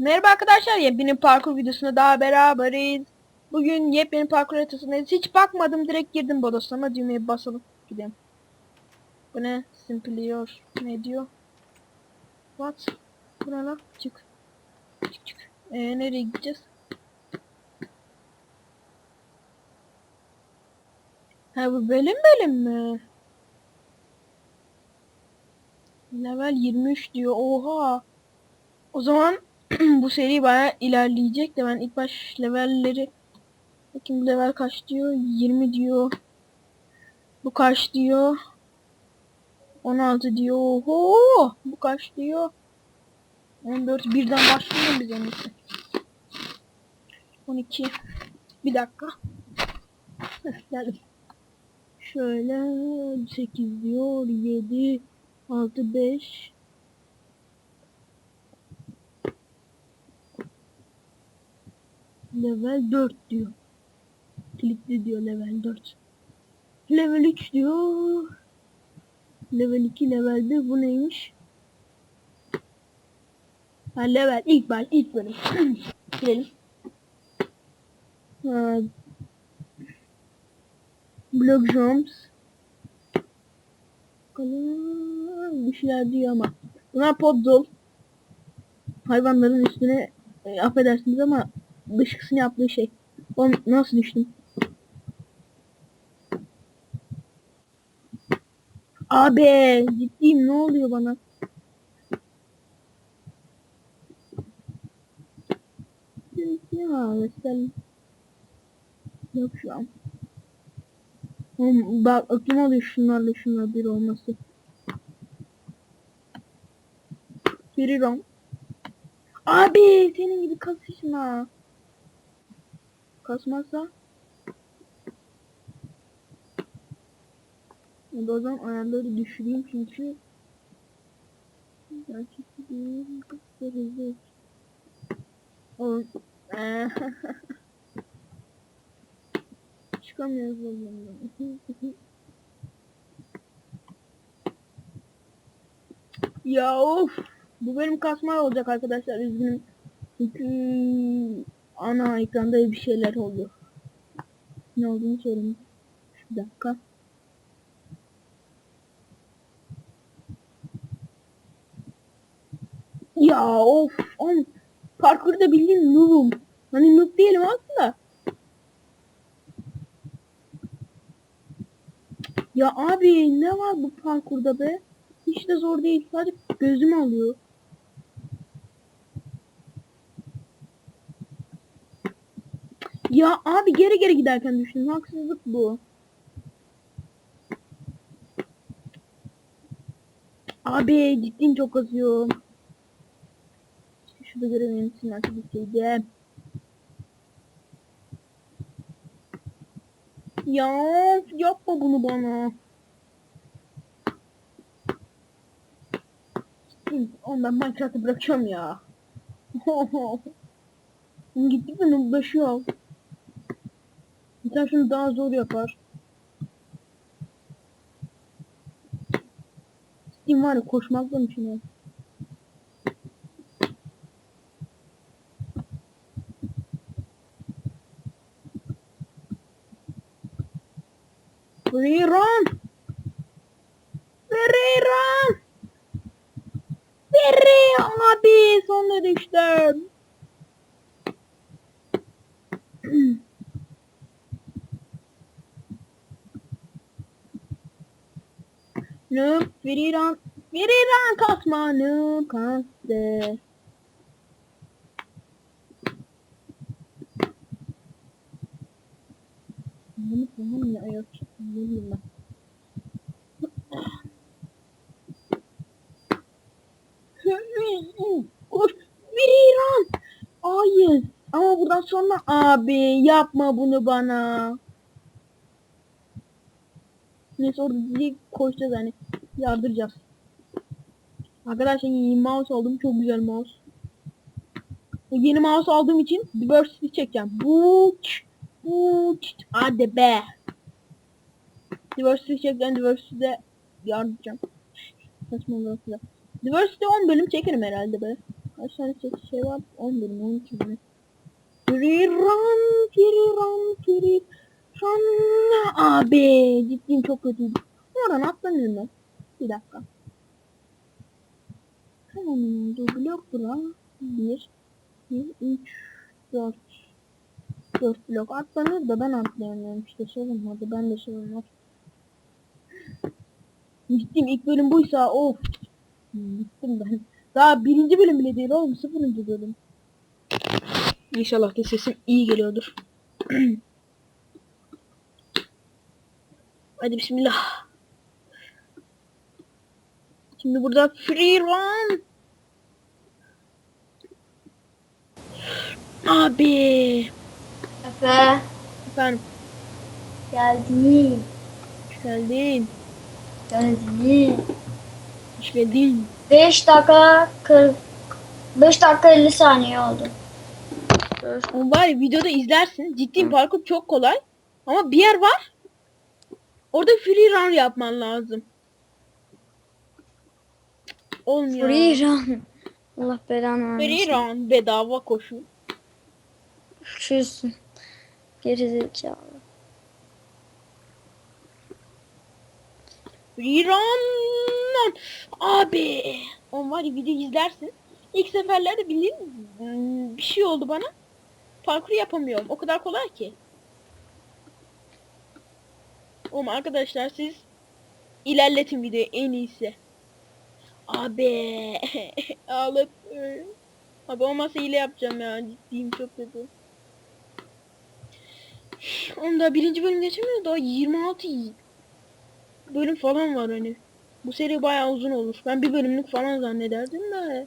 Merhaba arkadaşlar, yepyeni parkur videosunda daha beraberiz. Bugün yepyeni parkur haritasındayız. Hiç bakmadım, direkt girdim bodoslama düğmeye basalım gidelim. Bu ne? Simpliyor. Ne diyor? What? Bu? Çık. Çık çık. Ee, nereye gideceğiz? Ha bu bölüm bölüm mü? Level 23 diyor. Oha. O zaman bu seri bayağı ilerleyecek de ben ilk baş levelleri bakayım level kaç diyor? 20 diyor. Bu kaç diyor? 16 diyor. Oho! Bu kaç diyor? 14 birden başlayalım biz en iyisi 12 bir dakika. Heh, geldim. Şöyle 8 diyor 7 6 5 Level 4 diyor. Kilitli diyor level 4. Level 3 diyor. Level 2, level 1 bu neymiş? Ha level ilk baş ilk bölüm. Girelim. Ha. Block jumps. Bakalım bir şeyler diyor ama. Bunlar podzol. Hayvanların üstüne e, affedersiniz ama dışkısını yaptığı şey. Oğlum nasıl düştüm? Abi ciddiyim ne oluyor bana? Ya mesela yok şu an. Oğlum bak aklım oluyor şunlarla şunlar bir olması. Wrong. Abi senin gibi kasışma. Kasmazsa Ya da o zaman ayarları düşüreyim çünkü çok hızlı. O Çıkamıyoruz bundan. ya of. Bu benim kasma olacak arkadaşlar üzgünüm. Çünkü ana ekranda bir şeyler oldu. Ne olduğunu söyleyeyim. Bir dakika. Ya of. Oğlum, parkurda bildiğin noob'um. Hani noob değilim aslında. Ya abi ne var bu parkurda be? Hiç de zor değil. Sadece gözüm alıyor. Ya abi geri geri giderken düştüm. Haksızlık bu. Abi ciddiyim çok azıyor. Şurada görevim için artık bitirdim. Ya yapma bunu bana. Oğlum ben Minecraft'ı bırakıyorum ya. Gittik mi nooblaşıyor. Sen şunu daha zor yapar. Steam var ya koşmakla içine. Free run! Free run! Free abi sonunda düştüm. Noob, Viriran, Viriran kasma, noob kastı. Bunu tamam ya bileyim ben. Koş, Viriran. Hayır. Ama buradan sonra abi yapma bunu bana. Neyse orada direkt koşacağız hani. Yardıracağız. Arkadaşlar yeni mouse aldım. Çok güzel mouse. Bu yeni mouse aldığım için diversity çekeceğim. Buç. Buç. Hadi be. Diversity çekeceğim. Diversity'de yardıracağım. Saçma olası. Diversity 10 bölüm çekerim herhalde be. Kaç tane şey var? 11 mi 12 mi? Free run, free run, free run. Abi ciddiyim çok kötüydü. Oradan atlamıyorum ben. Bir dakika. Tamam oldu. Blok bura. 1, 2, 3, 4. 4 blok atlanır da ben atlayamıyorum işte sorun vardı. Ben de sorun var. Gittim ilk bölüm buysa of. Gittim ben. Daha birinci bölüm bile değil oğlum sıfırıncı bölüm. İnşallah ki sesim iyi geliyordur. Hadi bismillah. Şimdi burada free run. Abi. Efe Efendim. geldim. Hoş geldin. Geldim. Hoş geldin. 5 dakika 40 5 dakika 50 saniye oldu. Ama ya videoda izlersin. Ciddi parkur çok kolay. Ama bir yer var. Orada free run yapman lazım. Olmuyor. Free run. Allah belanı vermesin. run bedava koşu. Şusun. Gerizekalı. Free run. Abi. O var ya video izlersin. İlk seferlerde bildiğin bir şey oldu bana. Parkur yapamıyorum. O kadar kolay ki. Oğlum arkadaşlar siz ilerletin videoyu en iyisi. Abi ağlatıyor. Abi olmazsa hile yapacağım ya. Ciddiyim çok kötü. Oğlum daha birinci bölüm geçemiyor. Daha 26 bölüm falan var hani. Bu seri bayağı uzun olur. Ben bir bölümlük falan zannederdim de.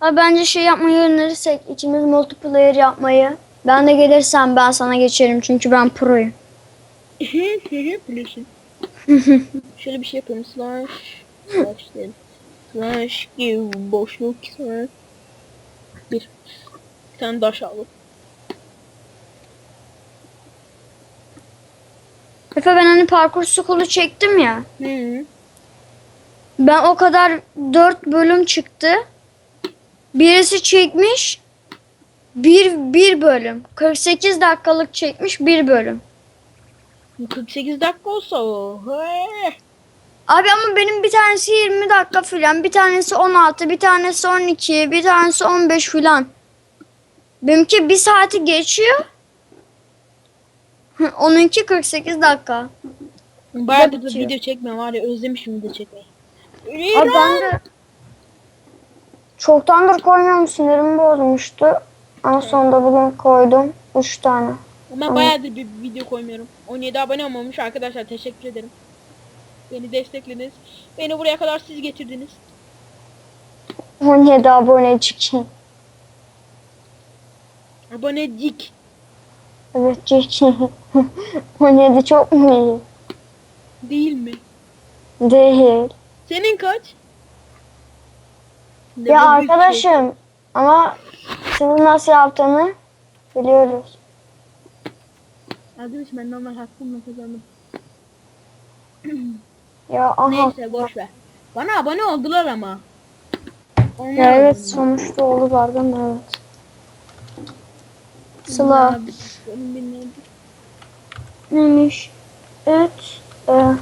Abi bence şey yapmayı önerirsek içimiz multiplayer yapmayı. Ben de gelirsem ben sana geçerim çünkü ben proyum. Biliyorsun. Şöyle bir şey yapalım. Slash. Slash değil. Slash give boşluk. Slash. Bir. Bir tane daş alalım. Efe ben hani parkur skolu çektim ya. Hı. Ben o kadar 4 bölüm çıktı. Birisi çekmiş. Bir, bir bölüm. 48 dakikalık çekmiş bir bölüm. 48 dakika olsa o. He. Abi ama benim bir tanesi 20 dakika filan. Bir tanesi 16, bir tanesi 12, bir tanesi 15 filan. Benimki bir saati geçiyor. Onunki 48 dakika. Bayağı da video çekme var ya özlemişim video çekmeyi. Abi ben de çoktandır koymuyorum sinirim bozmuştu. En sonunda bugün koydum. 3 tane. Ben bayağıdır bir video koymuyorum. 17 abone olmamış arkadaşlar teşekkür ederim. Beni desteklediniz. Beni buraya kadar siz getirdiniz. 17 abonecik. Abonecik. Evet cik. 17 çok mu iyi? Değil mi? Değil. Senin kaç? Ya Level büyük arkadaşım ama senin nasıl yaptığını biliyoruz. şey. Arkadaşım ben normal hakkımla kazandım. Ya aha. Neyse boş ver. Bana abone oldular ama. Onlar Ya evet sonuçta oldu pardon evet. Sıla neymiş? Evet. Ee.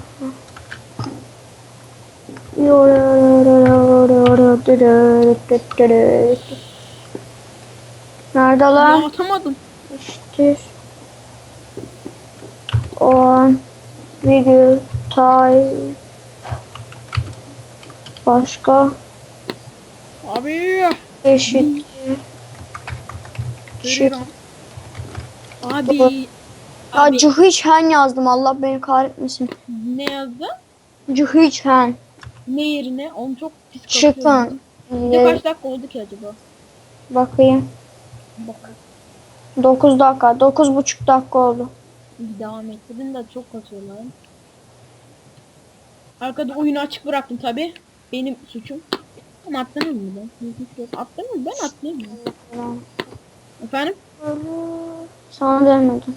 Nerede lan? Atamadım. İşte on video type başka Abi. eşit Görüyorum. Abi. Ya Abi Cıhıçhen yazdım Allah beni kahretmesin. ne yazdı? Cıhıçhen. Ne yerine? Onu çok pis. Çıkın. Ne kaç dakika oldu ki acaba? Bakayım. Bak. 9 dakika. 9,5 dakika oldu. Devam ettirdim de çok kasıyorlar. Arkada oyunu açık bıraktım tabi. Benim suçum. Ama atlanır mı ben? Atlanır mı? Ben atlayayım mı? Efendim? Sana demedim.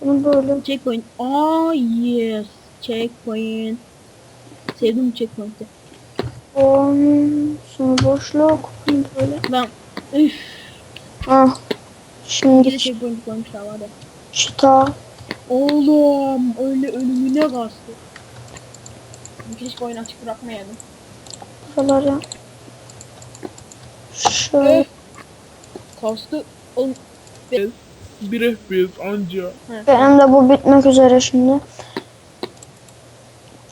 Bunu böyle Checkpoint. Aa yes. Checkpoint. Sevdim checkpoint'i. Onun sonu boşluk. Böyle. Ben üf. Ah. Şimdi Geri checkpoint koymuşlar var ya. Çıta. Oğlum öyle ölümüne bastı. Keşke oyunu açık bırakmayalım. Şuraları. Şöyle. Öf. Kastı. Oğlum. Öf. Bir FPS anca. Benim de bu bitmek üzere şimdi.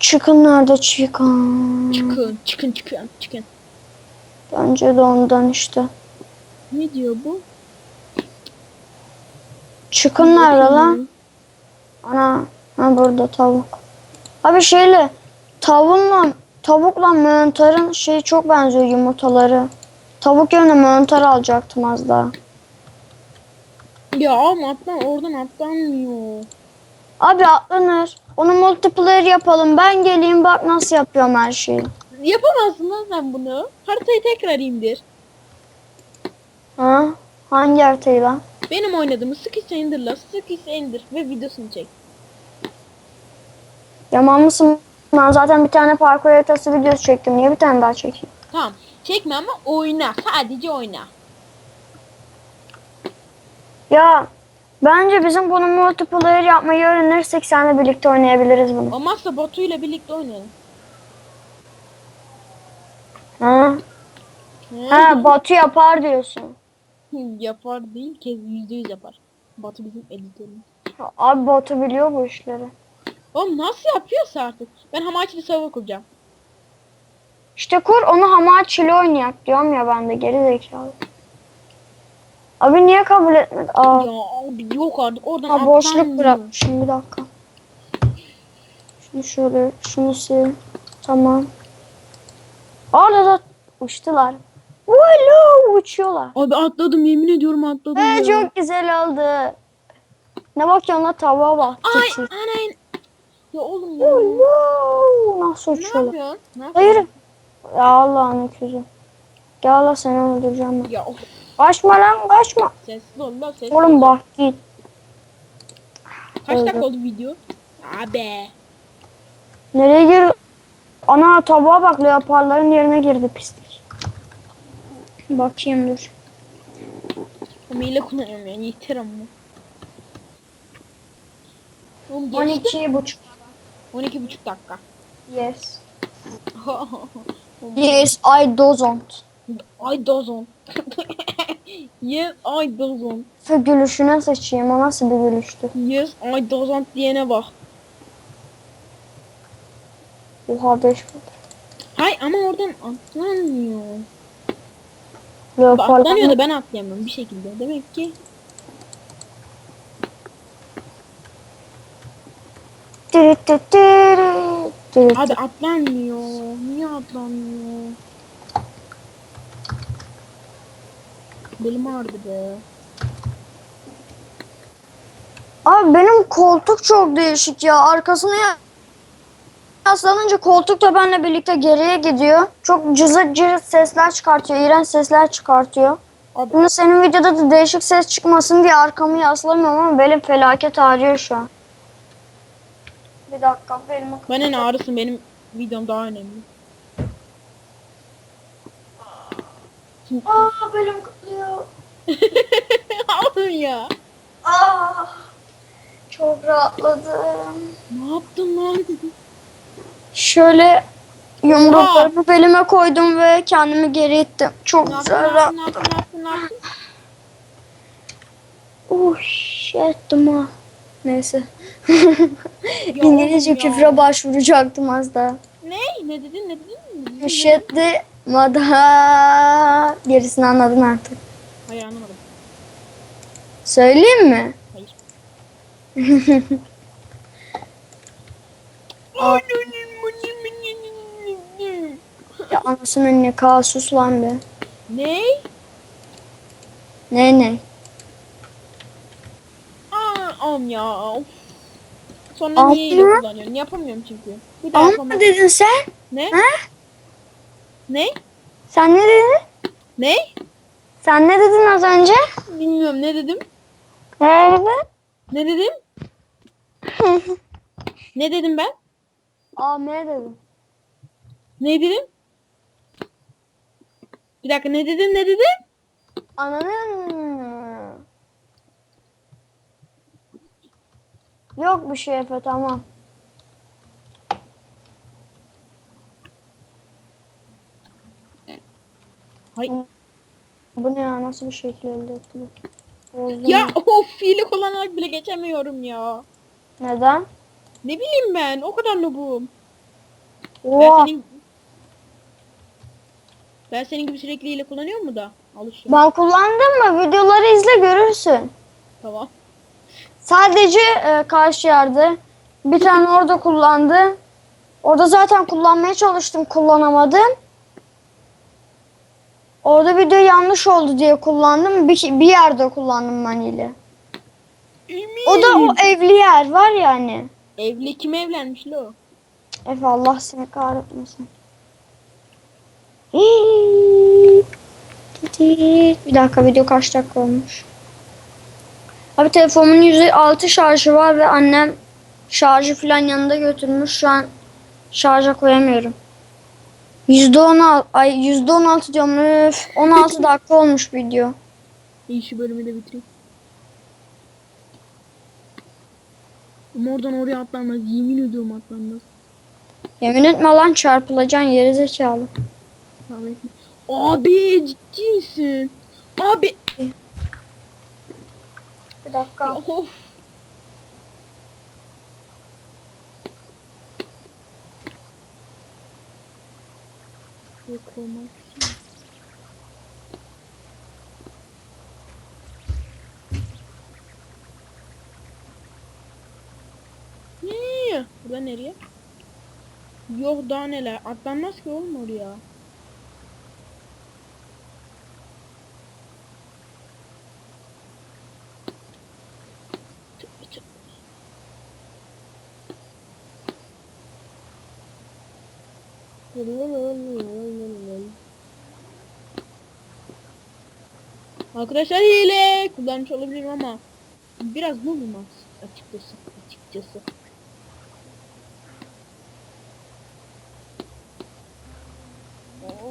Çıkın nerede çıkın? Çıkın çıkın çıkın çıkın. Bence de ondan işte. Ne diyor bu? Çıkın nerede lan? Ana. Ha burada tavuk. Abi şeyle tavuğunla tavukla mantarın şey çok benziyor yumurtaları. Tavuk yerine mantar alacaktım az daha. Ya ama atlan oradan atlanmıyor. Abi atlanır. Onu multiplayer yapalım. Ben geleyim bak nasıl yapıyorum her şeyi. Yapamazsın lan sen bunu. Haritayı tekrar indir. Ha? Hangi haritayı lan? Benim oynadığımı sıkışsa indirla sıkışsa indir ve videosunu çek. Yaman mısın? Ben zaten bir tane parkur haritası videosu çektim. Niye bir tane daha çekeyim? Tamam. Çekme ama oyna. Sadece oyna. Ya bence bizim bunu multiplayer yapmayı öğrenirsek seninle birlikte oynayabiliriz bunu. Olmazsa Batu ile birlikte oynayalım. Ha? Ha Batu yapar diyorsun. yapar değil kez yüzde yüz yapar. Batu bizim editörümüz. Abi Batu biliyor bu işleri. Oğlum nasıl yapıyorsa artık. Ben Hamachi'li server kuracağım. İşte kur onu hamachiyle oynayak diyorum ya ben de geri zekalı. Abi niye kabul etmedi? Aa, Ya abi yok artık oradan ha boşluk bırakmışım bir dakika. Şunu şöyle şunu sil. Tamam. Orada da uçtular. Valo uçuyorlar. Abi atladım yemin ediyorum atladım ya. çok güzel oldu. Ne bakıyorsun la tavuğa bak. Ay Tipsiz. anayın. Ya oğlum ya. Wow, nasıl ne uçuyorlar? yapıyorsun? Ne yapıyorsun? Hayır. Ya Allah'ın öküzü. Gel la seni öldüreceğim ben. Ya of. Kaçma lan kaçma. Sessiz ol lan sessiz. Oğlum bak git. Kaç öyle. dakika oldu video? Abi. Nereye gir? Ana tavuğa bak leoparların yerine girdi pislik. Bakayım dur. Hile kullanıyorum yani yeter ama. Oğlum geçti. 12 buçuk. 12 buçuk dakika. Yes. Yes I don't. I doesn't. yes I doesn't. Şu gülüşüne sıçayım o nasıl bir gülüştü? Yes I doesn't diyene bak. Oha 5 Hay ama oradan atlanmıyor. Atlanıyor da ben atlayamıyorum bir şekilde. Demek ki abi atlanmıyor. Niye atlanmıyor? Belim ağrıdı be. Abi benim koltuk çok değişik ya. Arkasını ya- yaslanınca koltuk da benimle birlikte geriye gidiyor. Çok cızırt cızırt sesler çıkartıyor. iğrenç sesler çıkartıyor. Abi Şimdi senin videoda da değişik ses çıkmasın diye arkamı yaslamıyorum ama benim felaket ağrıyor şu an. Bir dakika benim bana ne ağrısın benim videom daha önemli. Aa benim kıtlıyor. Ağrın ya. Aa çok rahatladım. Ne yaptın lan? Şöyle yumruklarımı belime koydum ve kendimi geri ittim. Çok Ne güzel Ne rahat. yaptın? Ne yaptın? Ne yaptın? Uş ettim ha. Neyse. İngilizce küfre başvuracaktım az daha. Ne? Ne dedin? Ne dedin? Ne? Şeddi mada. Gerisini anladın artık. Hayır anlamadım. Söyleyeyim mi? Hayır. Aa. Ya anasının nikahı sus lan be. Ne? Ne ne? Aa, am ya. Sonra Am niye ile mı? kullanıyorsun? Yapamıyorum çünkü. Bir daha Ama yapamam. dedin sen? Ne? Ha? Ne? Sen ne dedin? Ne? Sen ne dedin az önce? Bilmiyorum ne dedim? Ne dedin? Ne dedim? ne dedim ben? Aa ne dedim? Ne dedin? Bir dakika ne dedin ne dedin? Ananın. Yok bir şey Efe tamam. Hay. Bu ne ya nasıl bir şekil elde etti bu? Bozdum Ya ya. of fiili kullanarak bile geçemiyorum ya. Neden? Ne bileyim ben o kadar noobum. Ben Oha. senin ben senin gibi sürekli hile kullanıyor mu da? Alışıyor. Ben kullandım mı? Videoları izle görürsün. Tamam. Sadece e, karşı yerde. Bir tane orada kullandı. Orada zaten kullanmaya çalıştım kullanamadım. Orada video yanlış oldu diye kullandım. Bir, bir yerde kullandım ben ile. Emin. O da o evli yer var yani. Evli kim evlenmiş lo? Efe Allah seni kahretmesin. Bir dakika video kaç dakika olmuş? Abi telefonumun %6 şarjı var ve annem şarjı falan yanında götürmüş. Şu an şarja koyamıyorum. %16 ay %16 diyorum öf. 16 dakika olmuş video. İyi şu bölümü de bitireyim. Ama oradan oraya atlanmaz. Yemin ediyorum atlanmaz. Yemin etme lan çarpılacaksın yeri zekalı. Abi ciddi misin? Abi. Bir dakika. Of. Yok olmaz. Burada nereye? Yok daha neler. Atlanmaz ki oğlum oraya. Arkadaşlar hile kullanmış olabilirim ama biraz bulmaz açıkçası açıkçası.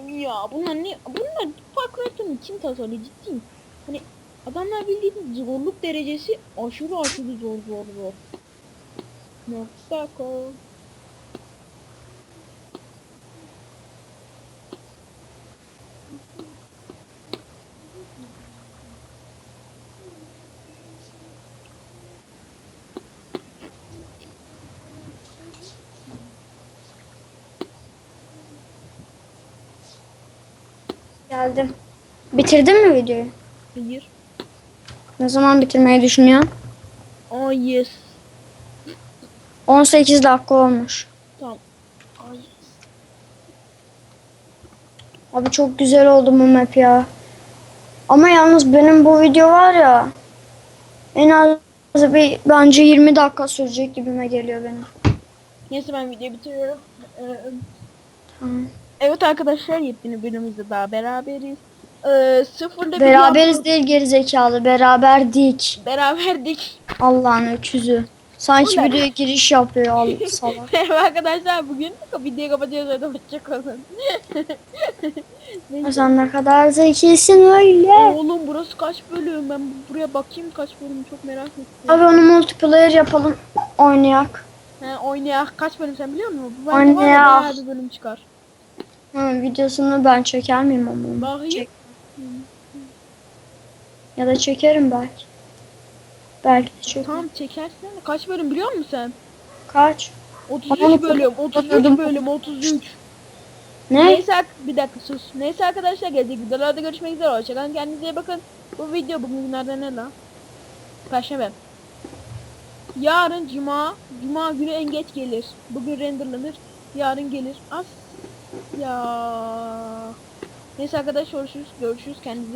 Ya bunlar ne bunlar Park Raccoon'u kim tasarladı ciddiyim. Hani adamlar bildiğin zorluk derecesi aşırı aşırı zor zor zor. Nokta Geldim. Bitirdin mi videoyu? Hayır. Ne zaman bitirmeyi düşünüyorsun? Oh yes. 18 dakika olmuş. Tamam. Abi çok güzel oldu bu map ya. Ama yalnız benim bu video var ya en az bir bence 20 dakika sürecek gibime geliyor benim. Neyse ben videoyu bitiriyorum. Ee, Tamam. Evet arkadaşlar yepyeni bölümümüzde daha beraberiz. Ee, sıfırda bir Beraberiz yaptık. değil gerizekalı beraberdik. Beraberdik. Allah'ın öküzü. Sanki ne? videoya giriş yapıyor al salak. Merhaba arkadaşlar bugün videoyu kapatıyoruz hadi hoşçakalın. Sen ne kadar zekisin öyle. Oğlum burası kaç bölüm? Ben bu- buraya bakayım kaç bölüm çok merak ettim. Abi onu multiplayer yapalım oynayak. He, oynayak kaç bölüm sen biliyor musun? Bu bence var ya Oynayak. bayağı bir bölüm çıkar. Hı, videosunu ben çeker miyim ama? Bakayım. Çek. Ya da çekerim belki. Belki de çekerim. Tamam çekersin. Kaç bölüm biliyor musun sen? Kaç? 33 Ama bölüm, 33 kapatıyordum. bölüm, 33. Ne? Neyse bir dakika sus. Neyse arkadaşlar gelecek videolarda görüşmek üzere. Hoşçakalın kendinize iyi bakın. Bu video bugün günlerden ne lan? Perşembe. Yarın cuma. Cuma günü en geç gelir. Bugün renderlanır. Yarın gelir. As ya. Neyse arkadaşlar görüşürüz. Görüşürüz. Kendinize